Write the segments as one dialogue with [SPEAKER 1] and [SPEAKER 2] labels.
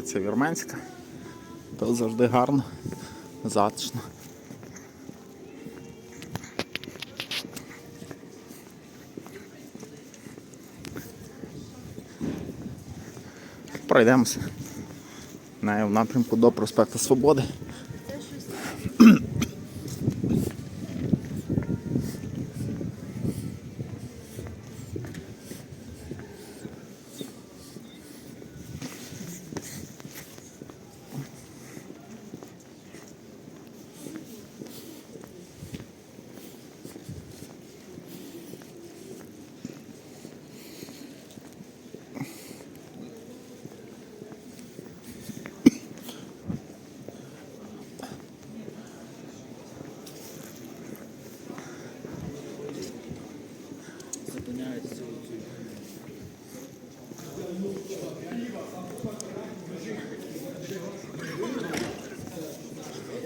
[SPEAKER 1] Вулиця Вірменська. Тут завжди гарно, затишно. Пройдемося. В напрямку до проспекту Свободи.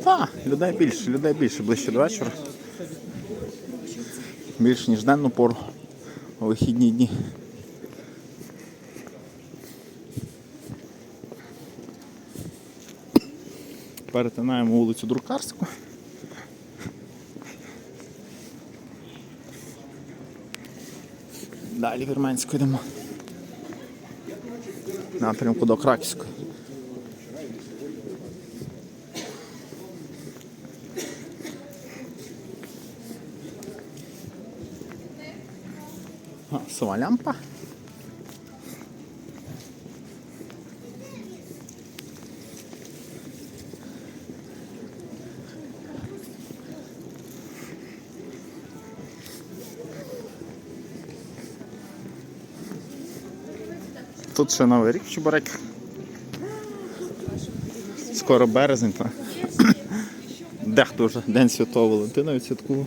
[SPEAKER 1] Так, людей більше, людей більше ближче до вечора. Більше ніж денну пору у вихідні дні. Перетинаємо вулицю Друкарську. Далі Вірменську йдемо. Напрямку до Краківської. А, лямпа. Тут ще новий рік в Чебуреках. Скоро березень, так. Дехто вже День Святого Валентина відсвяткував.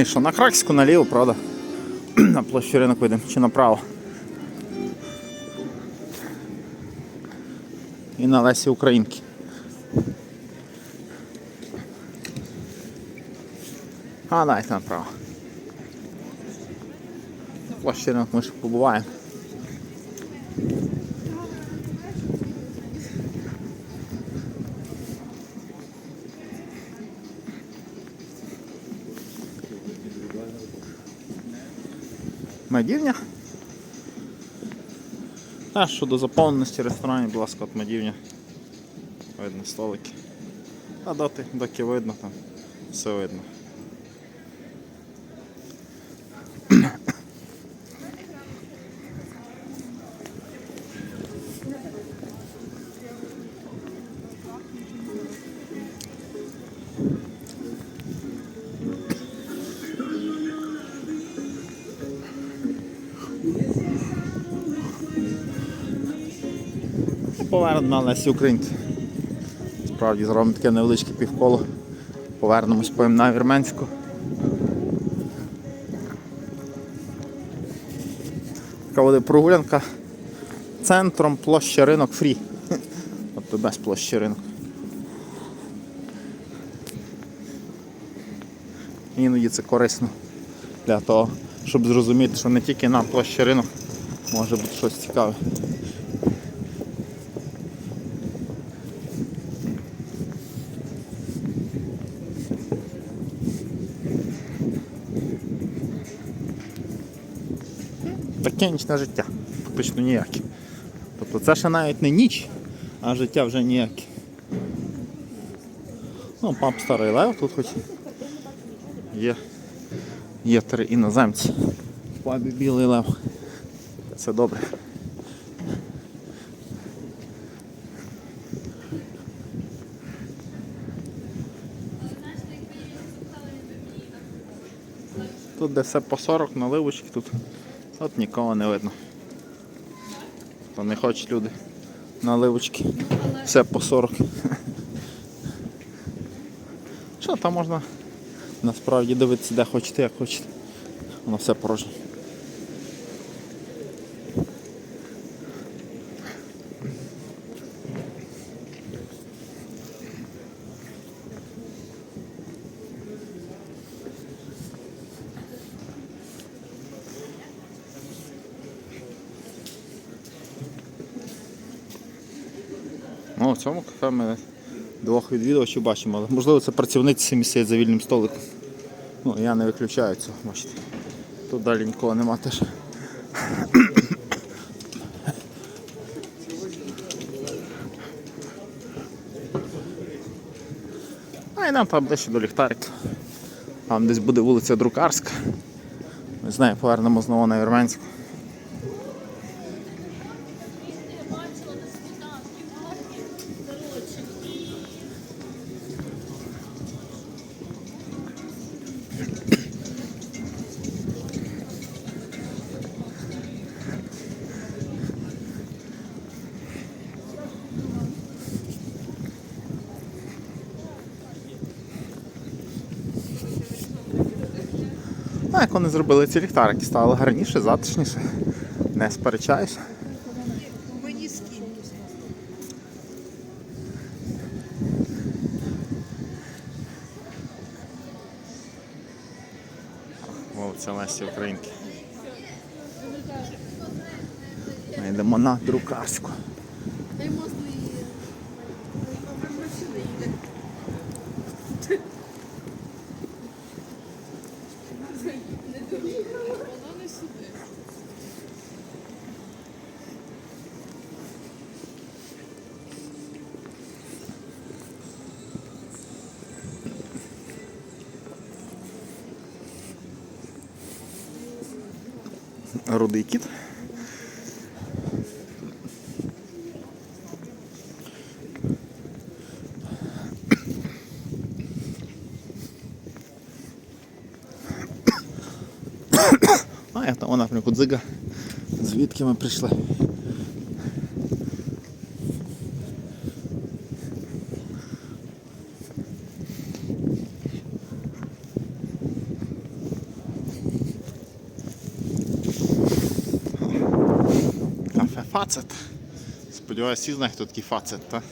[SPEAKER 1] І що, на Краківську наліво, правда? На площу ринок вийдемо чи направо. І на Лесі Українки. А, дайте направо. Площі ринок ми ще побуваємо. Медівня. А щодо заповненості ресторанів, будь ласка, от медівня. Видно столики. А доти, доки видно, там все видно. Повернемо на Лесі Українки. Справді зробимо таке невеличке півколо. Повернемось поїм на Вірменську. Така буде прогулянка центром площа ринок фрі. Тобто без площі ринок. Іноді це корисно для того, щоб зрозуміти, що не тільки на площі ринок може бути щось цікаве. таке нічне життя, фактично ніяке. Тобто це ще навіть не ніч, а життя вже ніяке. Ну, пап старий лев, тут хоч є є три іноземці. Пабі білий лев. Це добре. Тут де все по 40 наливочки тут от нікого не видно. То не хочуть люди наливочки. Все по 40. Що там можна насправді дивитися, де хочете, як хочете. Воно все порожнє. Ну, в цьому кафе ми двох відвідувачів бачимо, але можливо це працівниці самі сидять за вільним столиком. Ну, я не виключаю цього, бачите. Тут далі нікого нема теж. А і нам там ближче до ліхтарика. Там десь буде вулиця Друкарська. Ми з нею повернемо знову на Вірменську. Ну, як вони зробили ці ліхтарики, стало гарніше, затишніше. Не сперечаюся.
[SPEAKER 2] Мені
[SPEAKER 1] це Лесі Українки. Ми йдемо на друкарську.
[SPEAKER 2] Та й можна і машина їде. Не доїхала, вона не сюди.
[SPEAKER 1] Рудий кіт. А, я там напрямку дзига. Звідки ми прийшли? Кафе Фацет. Сподіваюся, всі знають, хто такий Фацет, та?